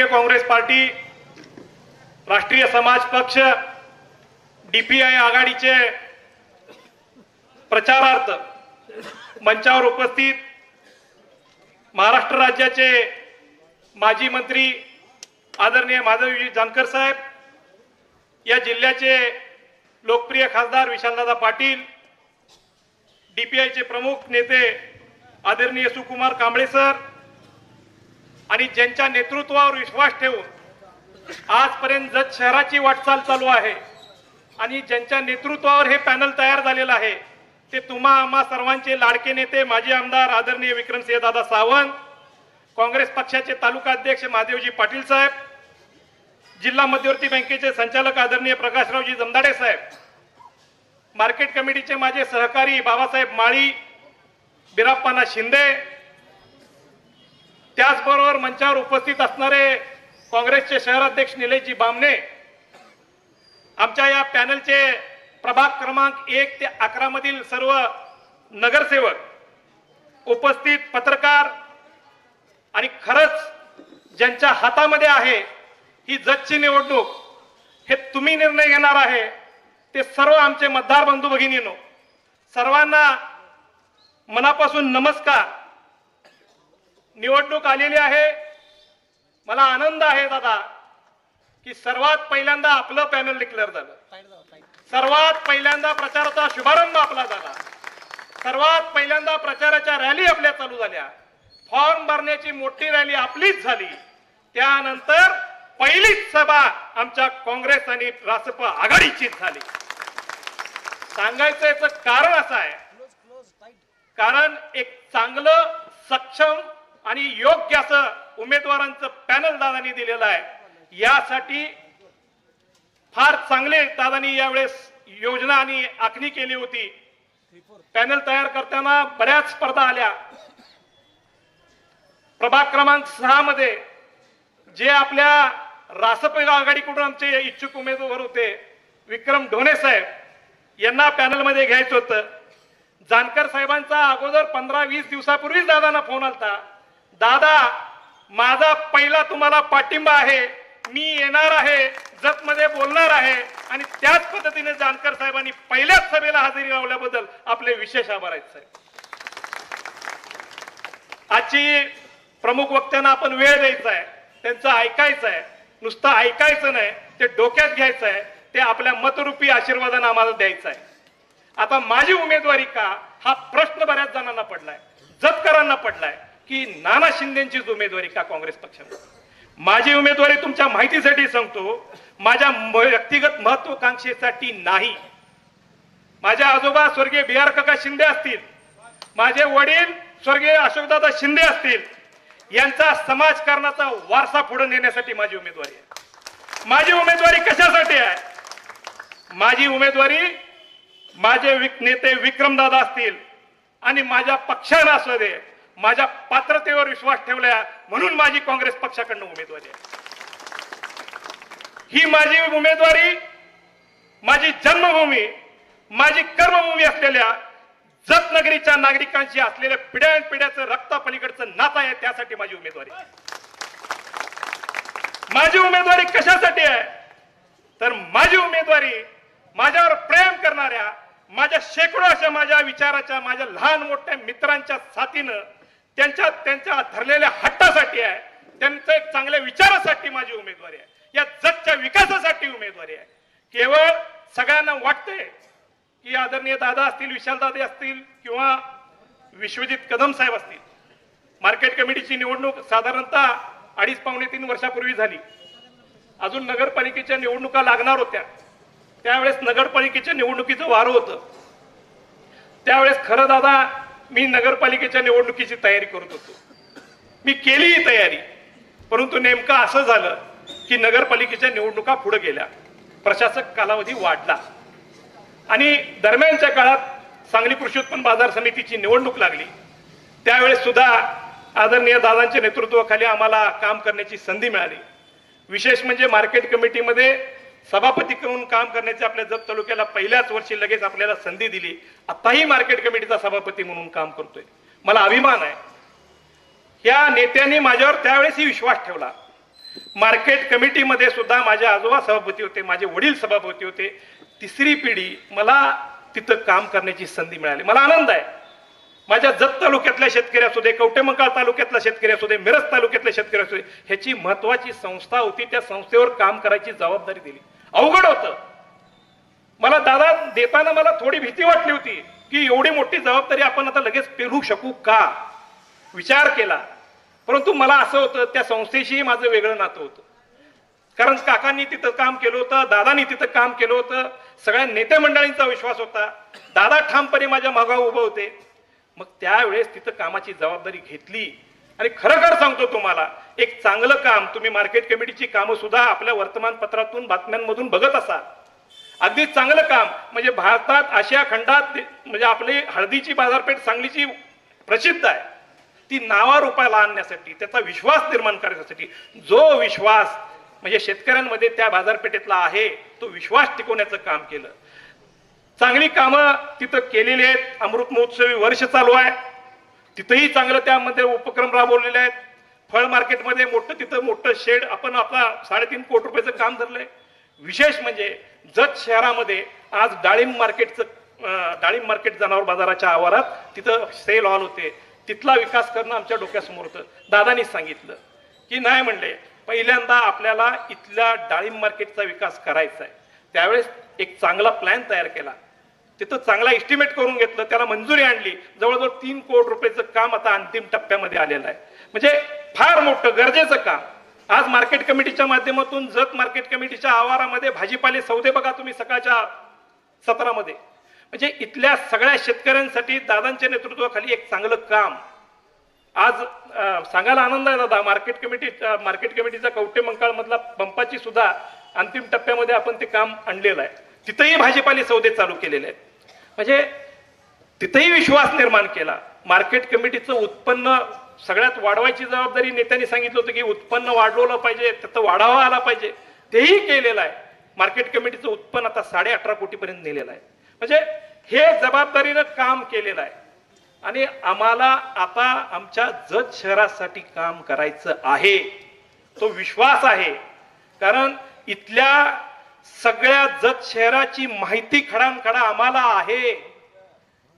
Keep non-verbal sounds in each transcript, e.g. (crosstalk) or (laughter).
राष्ट्रीय काँग्रेस पार्टी राष्ट्रीय समाज पक्ष डीपीआय आघाडीचे प्रचारार्थ मंचावर उपस्थित महाराष्ट्र राज्याचे माजी मंत्री आदरणीय माधवजी जानकर साहेब या जिल्ह्याचे लोकप्रिय खासदार विशालदादा पाटील डीपीआयचे प्रमुख नेते आदरणीय सुकुमार कांबळे सर आणि ज्यांच्या नेतृत्वावर विश्वास ठेवून आजपर्यंत जत शहराची वाटचाल चालू आहे आणि ज्यांच्या नेतृत्वावर हे पॅनल तयार झालेलं आहे ते तुम्हा आम्हा सर्वांचे लाडके नेते माजी आमदार आदरणीय विक्रमसिंह दादा सावंत काँग्रेस पक्षाचे तालुका अध्यक्ष महादेवजी पाटील साहेब जिल्हा मध्यवर्ती बँकेचे संचालक आदरणीय प्रकाशरावजी जमदाडे साहेब मार्केट कमिटीचे माझे सहकारी बाबासाहेब माळी बिराप्पाना शिंदे त्याचबरोबर मंचावर उपस्थित असणारे काँग्रेसचे शहराध्यक्ष निलेशजी बामणे आमच्या या पॅनलचे प्रभाग क्रमांक एक ते अकरा मधील सर्व नगरसेवक उपस्थित पत्रकार आणि खरंच ज्यांच्या हातामध्ये आहे ही जजची निवडणूक हे तुम्ही निर्णय घेणार आहे ते सर्व आमचे मतदार बंधू भगिनीनो सर्वांना मनापासून नमस्कार. निवडणूक आलेली आहे. मला आनंद आहे दादा की सर्वात पहिल्यांदा आपलं पॅनल डिक्लेअर झालं. सर्वात पहिल्यांदा प्रचाराचा शुभारंभ आपला झाला. सर्वात पहिल्यांदा प्रचाराच्या रॅली आपल्या चालू झाल्या. फॉर्म भरण्याची मोठी रॅली आपलीच झाली. त्यानंतर पहिलीच सभा आमच्या काँग्रेस आणि रासप आघाडीचीच झाली. सांगायचं याचं कारण असं आहे. कारण एक चांगलं सक्षम आणि योग्य असं उमेदवारांचं पॅनल दादानी दिलेलं आहे. यासाठी फार चांगले दादानी यावेळेस योजना आणि आखणी केली होती. पॅनल तयार करताना बऱ्याच स्पर्धा आल्या. प्रभाग क्रमांक सहा मध्ये जे आपल्या रासप आघाडीकडून आमचे इच्छुक उमेदवार होते विक्रम ढोणे साहेब यांना पॅनलमध्ये घ्यायचं होतं. जानकर साहेबांचा अगोदर पंधरा वीस दिवसापूर्वीच दादांना फोन आलता. दादा माझा पहिला तुम्हाला पाठिंबा आहे. मी येणार आहे जतमध्ये बोलणार आहे. आणि त्याच पद्धतीने जानकर साहेबांनी पहिल्याच सभेला हजेरी लावल्याबद्दल आपले विशेष आभार आहेत साहेब. आजची प्रमुख वक्त्यांना आपण वेळ द्यायचा आहे. त्यांचं ऐकायचं आहे. नुसतं ऐकायचं नाही ते डोक्यात घ्यायचं आहे. ते आपल्या मतरूपी आशीर्वादानं आम्हाला द्यायचं आहे. आता माझी उमेदवारी का? हा प्रश्न बऱ्याच जणांना पडलाय. जतकरांना पडलाय. की नाना शिंदेचीच उमेदवारी का काँग्रेस पक्षामध्ये माझी उमेदवारी तुमच्या माहितीसाठी सांगतो माझ्या व्यक्तिगत महत्वाकांक्षेसाठी नाही. माझ्या आजोबा स्वर्गीय बी आर काका शिंदे असतील माझे वडील स्वर्गीय अशोकदादा शिंदे असतील यांचा समाजकारणाचा वारसा पुढे नेण्यासाठी माझी उमेदवारी आहे. माझी उमेदवारी कशासाठी आहे? माझी उमेदवारी माझे विक- नेते विक्रमदादा असतील आणि माझ्या पक्षानं असू दे माझ्या पात्रतेवर विश्वास ठेवला म्हणून माझी काँग्रेस पक्षाकडनं उमेदवारी आहे ही माझी उमेदवारी माझी जन्मभूमी माझी कर्मभूमी असलेल्या जतनगरीच्या नागरिकांशी असलेल्या पिढ्यान पिढ्याचं रक्तापलीकडचं नातं आहे त्यासाठी माझी उमेदवारी आहे. माझी उमेदवारी कशासाठी आहे तर माझी उमेदवारी माझ्यावर प्रेम करणाऱ्या माझ्या शेकडो अशा माझ्या विचाराच्या माझ्या लहान मोठ्या मित्रांच्या साथीनं त्यांच्या त्यांच्या धरलेल्या हट्टासाठी आहे. त्यांच्या एक चांगल्या विचारासाठी माझी उमेदवारी आहे. या जगच्या विकासासाठी उमेदवारी आहे. केवळ सगळ्यांना वाटते की आदरणीय दादा असतील विशाल दादे असतील किंवा विश्वजित कदम साहेब असतील. मार्केट कमिटीची निवडणूक साधारणतः अडीच पावणे तीन वर्षापूर्वी झाली. अजून नगरपालिकेच्या निवडणुका लागणार होत्या. त्यावेळेस नगरपालिकेच्या निवडणुकीचं वारं होतं. त्यावेळेस खरं दादा मी नगरपालिकेच्या निवडणुकीची तयारी करत होतो. मी केली ही तयारी परंतु नेमकं असं झालं की नगरपालिकेच्या निवडणुका पुढे गेल्या. प्रशासक कालावधी वाढला. आणि दरम्यानच्या काळात सांगली कृषी उत्पन्न बाजार समितीची निवडणूक लागली. त्यावेळेस सुद्धा आदरणीय दादांच्या नेतृत्वाखाली आम्हाला काम करण्याची संधी मिळाली. विशेष म्हणजे मार्केट कमिटीमध्ये सभापती म्हणून काम करण्याची आपल्या जत तालुक्याला पहिल्याच वर्षी लगेच आपल्याला संधी दिली. आताही मार्केट कमिटीचा सभापती म्हणून काम करतोय. मला अभिमान आहे. या नेत्यांनी माझ्यावर त्यावेळेसही विश्वास ठेवला. मार्केट कमिटीमध्ये सुद्धा माझे आजोबा सभापती होते माझे वडील सभापती होते. तिसरी पिढी मला तिथं काम करण्याची संधी मिळाली. मला आनंद आहे. माझ्या जत तालुक्यातल्या शेतकरी असू दे कवटेमंकाळ तालुक्यातला शेतकरी असू दे मिरज तालुक्यातले शेतकरी असू दे ह्याची महत्वाची संस्था होती त्या संस्थेवर काम करायची जबाबदारी दिली. अवघड होतं. मला दादा देताना मला थोडी भीती वाटली होती की एवढी मोठी जबाबदारी आपण आता लगेच पेरू शकू का? विचार केला. परंतु मला असं होतं त्या संस्थेशीही माझं वेगळं नातं होतं. कारण काकांनी तिथं काम केलं होतं दादांनी तिथं काम केलं होतं सगळ्या नेते मंडळींचा विश्वास होता. दादा ठामपणे माझ्या मागावर उभं होते. मग त्यावेळेस तिथं कामाची जबाबदारी घेतली. आणि खरं सांगतो तुम्हाला एक चांगलं काम तुम्ही मार्केट कमिटीची कामं सुद्धा आपल्या वर्तमानपत्रातून बातम्यांमधून बघत असाल. अगदी चांगलं काम म्हणजे भारतात आशिया खंडात ते- म्हणजे आपली हळदीची बाजारपेठ सांगलीची प्रसिद्ध आहे. ती नावारूपाला आणण्यासाठी त्याचा विश्वास निर्माण करण्यासाठी जो विश्वास म्हणजे शेतकऱ्यांमध्ये त्या बाजारपेठेतला आहे तो विश्वास टिकवण्याचं काम केलं. चांगली कामं तिथं केलेली आहेत. अमृत महोत्सवी वर्ष चालू आहे. तिथंही चांगलं त्यामध्ये उपक्रम राबवलेले आहेत. फळ मार्केटमध्ये मोठं तिथं मोठं शेड आपण आपला साडेतीन कोटी रुपयाचं काम धरलंय. विशेष म्हणजे जत शहरामध्ये आज डाळिंब मार्केटचं डाळिंब मार्केट जनावर बाजाराच्या आवारात तिथं सेल हॉल होते. तिथला विकास करणं आमच्या डोक्यासमोर होतं. दादानी सांगितलं की नाही म्हणले पहिल्यांदा आपल्याला इथल्या डाळिंब मार्केटचा विकास करायचा आहे त्यावेळेस एक चांगला प्लॅन तयार केला. तिथं चांगला एस्टिमेट करून घेतलं त्याला मंजुरी आणली. जवळजवळ तीन कोटी रुपयाचं काम आता अंतिम टप्प्यामध्ये आलेलं आहे. म्हणजे फार मोठं गरजेचं काम. आज मार्केट कमिटीच्या माध्यमातून जत मार्केट कमिटीच्या आवारामध्ये भाजीपाले सौदे बघा तुम्ही सकाळच्या सत्रामध्ये. म्हणजे इथल्या सगळ्या शेतकऱ्यांसाठी दादांच्या नेतृत्वाखाली एक चांगलं काम. आज सांगायला आनंद आहे दादा मार्केट कमिटी मार्केट कमिटीचा कवटे मंकाळ मधला पंपाची सुद्धा अंतिम टप्प्यामध्ये आपण ते काम आणलेलं आहे. तिथंही भाजीपाले सौदे चालू केलेले आहेत. म्हणजे तिथंही विश्वास निर्माण केला. मार्केट कमिटीचं उत्पन्न सगळ्यात वाढवायची जबाबदारी नेत्यांनी सांगितलं होतं की उत्पन्न वाढवलं पाहिजे त्याचं वाढावा आला पाहिजे. तेही केलेलं आहे. मार्केट कमिटीचं उत्पन्न आता साडे अठरा कोटीपर्यंत नेलेलं आहे. म्हणजे हे जबाबदारीनं काम केलेलं आहे. आणि आम्हाला आता आमच्या जत शहरासाठी काम करायचं आहे. तो विश्वास आहे. कारण इथल्या सगळ्या जत शहराची माहिती खडानखडा आम्हाला आहे.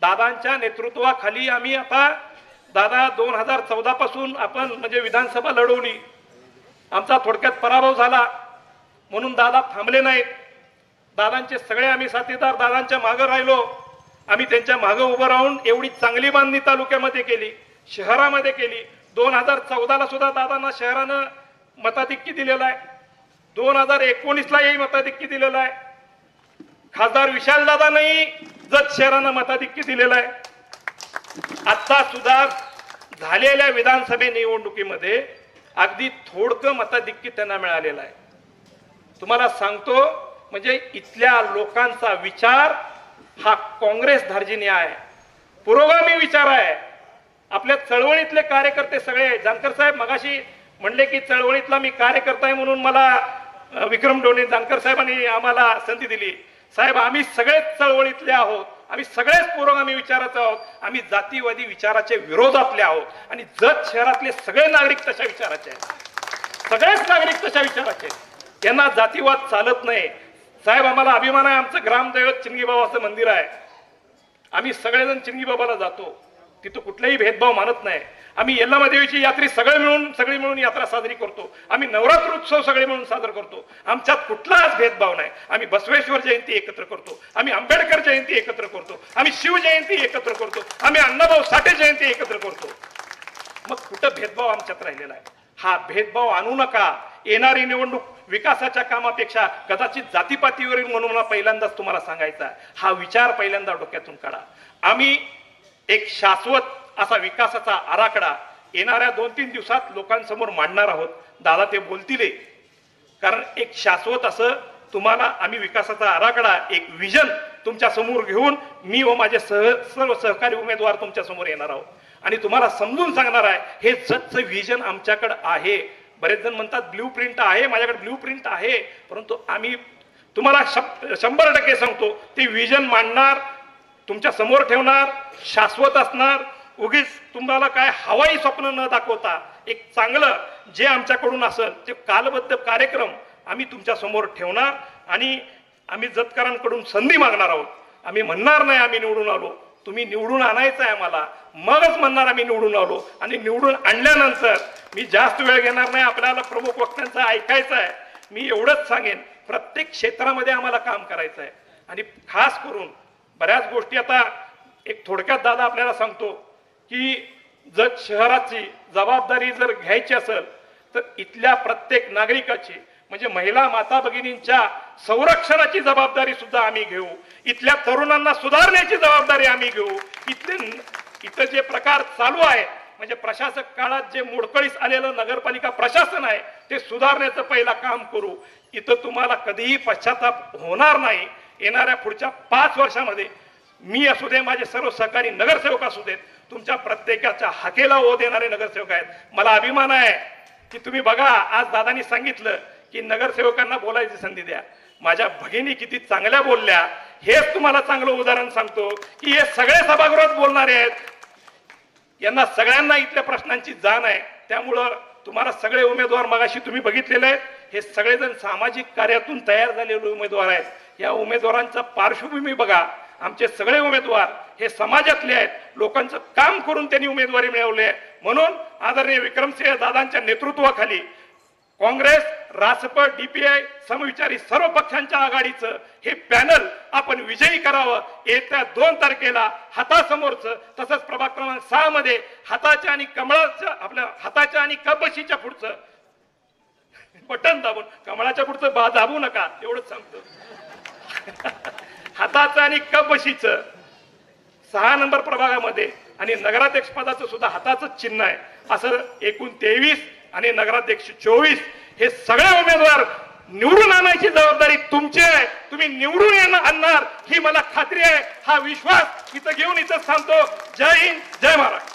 दादांच्या नेतृत्वाखाली आम्ही आता दादा दोन हजार चौदा पासून आपण म्हणजे विधानसभा लढवली. आमचा थोडक्यात पराभव झाला. म्हणून दादा थांबले नाहीत. दादांचे सगळे आम्ही साथीदार दादांच्या मागं राहिलो. आम्ही त्यांच्या मागं उभं राहून एवढी चांगली बांधणी तालुक्यामध्ये केली शहरामध्ये केली. दोन हजार चौदाला सुद्धा दादांना शहरानं मताधिक्य दिलेलं आहे. दोन हजार एकोणीसला ही मताधिक्य दिलेलं आहे. खासदार विशाल दादा नाही जत शहरानं मताधिक्य दिलेलं आहे. आता सुद्धा झालेल्या विधानसभे निवडणुकीमध्ये अगदी थोडकं मताधिक्य त्यांना मिळालेलं आहे. तुम्हाला सांगतो म्हणजे इथल्या लोकांचा विचार हा काँग्रेस धार्जिनी आहे. पुरोगामी विचार आहे. आपल्या चळवळीतले कार्यकर्ते सगळे जानकर साहेब मगाशी म्हणले की चळवळीतला मी कार्यकर्ता आहे म्हणून मला विक्रम डोणे जानकर साहेबांनी आम्हाला संधी दिली. साहेब आम्ही सगळेच चळवळीतले आहोत. आम्ही सगळेच पुरोगामी विचाराचे आहोत. आम्ही जातीवादी विचाराचे विरोधातले आहोत. आणि जत शहरातले सगळे नागरिक तशा विचाराचे आहेत. सगळेच नागरिक तशा विचाराचे आहेत. त्यांना जातीवाद चालत नाही. साहेब आम्हाला अभिमान आहे. आमचं ग्रामदैवत चिंगीबाबाचं मंदिर आहे. आम्ही सगळेजण चिंगीबाबाला जातो. तिथं कुठलाही भेदभाव मानत नाही. आम्ही यल्लामा देवीची यात्री सगळे मिळून सगळी मिळून यात्रा साजरी करतो. आम्ही नवरात्र उत्सव सगळे मिळून साजरा करतो. आमच्यात कुठलाच भेदभाव नाही. आम्ही बसवेश्वर जयंती एकत्र करतो. आम्ही आंबेडकर जयंती एकत्र करतो. आम्ही शिवजयंती एकत्र करतो. आम्ही अण्णाभाऊ साठे जयंती एकत्र करतो. मग कुठं भेदभाव आमच्यात राहिलेला आहे? हा भेदभाव आणू नका. येणारी निवडणूक विकासाच्या कामापेक्षा कदाचित जातीपातीवरील म्हणून मला पहिल्यांदाच तुम्हाला सांगायचा हा विचार पहिल्यांदा डोक्यातून काढा. आम्ही एक शाश्वत असा विकासाचा आराखडा येणाऱ्या दोन तीन दिवसात लोकांसमोर मांडणार आहोत. दादा ते बोलतील. कारण एक शाश्वत असं तुम्हाला आम्ही विकासाचा आराखडा एक विजन तुमच्यासमोर घेऊन मी व माझे सह सर्व सहकारी उमेदवार तुमच्यासमोर येणार आहोत. आणि तुम्हाला समजून सांगणार आहे हे जतचं विजन आमच्याकडे आहे. बरेच जण म्हणतात ब्ल्यू प्रिंट आहे माझ्याकडे ब्ल्यू प्रिंट आहे. परंतु आम्ही तुम्हाला शंभर टक्के सांगतो ते विजन मांडणार तुमच्यासमोर ठेवणार शाश्वत असणार उगीच तुम्हाला काय हवाई स्वप्न न दाखवता एक चांगलं जे आमच्याकडून असेल ते कालबद्ध कार्यक्रम आम्ही तुमच्यासमोर ठेवणार आणि आम्ही जतकरांकडून संधी मागणार आहोत. आम्ही म्हणणार नाही आम्ही निवडून आलो. तुम्ही निवडून आणायचं आहे आम्हाला. मगच म्हणणार आम्ही निवडून आलो. आणि निवडून आणल्यानंतर मी जास्त वेळ घेणार नाही. आपल्याला प्रमुख वक्त्यांचं ऐकायचं आहे. मी एवढंच सांगेन. प्रत्येक क्षेत्रामध्ये आम्हाला काम करायचं आहे. आणि खास करून बऱ्याच गोष्टी आता एक थोडक्यात दादा आपल्याला सांगतो. की जर शहराची जबाबदारी जर घ्यायची असेल तर इथल्या प्रत्येक नागरिकाची म्हणजे महिला माता भगिनींच्या संरक्षणाची जबाबदारी सुद्धा आम्ही घेऊ. इथल्या तरुणांना सुधारण्याची जबाबदारी आम्ही घेऊ. इथले इथं जे प्रकार चालू आहे म्हणजे प्रशासक काळात जे मोडकळीस आलेलं नगरपालिका प्रशासन आहे ते सुधारण्याचं पहिला काम करू. इथं तुम्हाला कधीही पश्चाताप होणार नाही. येणाऱ्या पुढच्या पाच वर्षामध्ये मी असू दे माझे सर्व सहकारी नगरसेवक असू देत तुमच्या प्रत्येकाच्या हाकेला ओ देणारे नगरसेवक आहेत. मला अभिमान आहे की तुम्ही बघा आज दादानी सांगितलं की नगरसेवकांना बोलायची संधी द्या. माझ्या भगिनी किती चांगल्या बोलल्या. हेच तुम्हाला चांगलं उदाहरण सांगतो की हे सगळे सभागृहात बोलणारे आहेत. यांना सगळ्यांना इथल्या प्रश्नांची जाण आहे. त्यामुळं तुम्हाला सगळे उमेदवार मगाशी तुम्ही बघितलेले आहेत. हे सगळेजण सामाजिक कार्यातून तयार झालेले उमेदवार आहेत. या उमेदवारांचा पार्श्वभूमी बघा. आमचे सगळे उमेदवार हे समाजातले आहेत. लोकांचं काम करून त्यांनी उमेदवारी मिळवली आहे. म्हणून आदरणीय विक्रमसिंह दादांच्या नेतृत्वाखाली काँग्रेस रासप डीपीआय समविचारी सर्व पक्षांच्या आघाडीचं हे पॅनल आपण विजयी करावं. येत्या दोन तारखेला हातासमोरचं तसंच प्रभाग क्रमांक सहा मध्ये हाताच्या आणि कमळाच्या आपल्या हाताच्या आणि कबशीच्या पुढचं बटन दाबून कमळाच्या पुढचं बा दाबू नका एवढंच सांगतो. (laughs) हाताचं आणि कपशीचं सहा नंबर प्रभागामध्ये आणि नगराध्यक्ष पदाचं सुद्धा हाताचं चिन्ह आहे. असं एकूण तेवीस आणि नगराध्यक्ष चोवीस हे सगळे उमेदवार निवडून आणायची जबाबदारी तुमची आहे. तुम्ही निवडून येणं आणणार ही मला खात्री आहे. हा विश्वास इथं घेऊन इथं सांगतो जय हिंद जय महाराष्ट्र.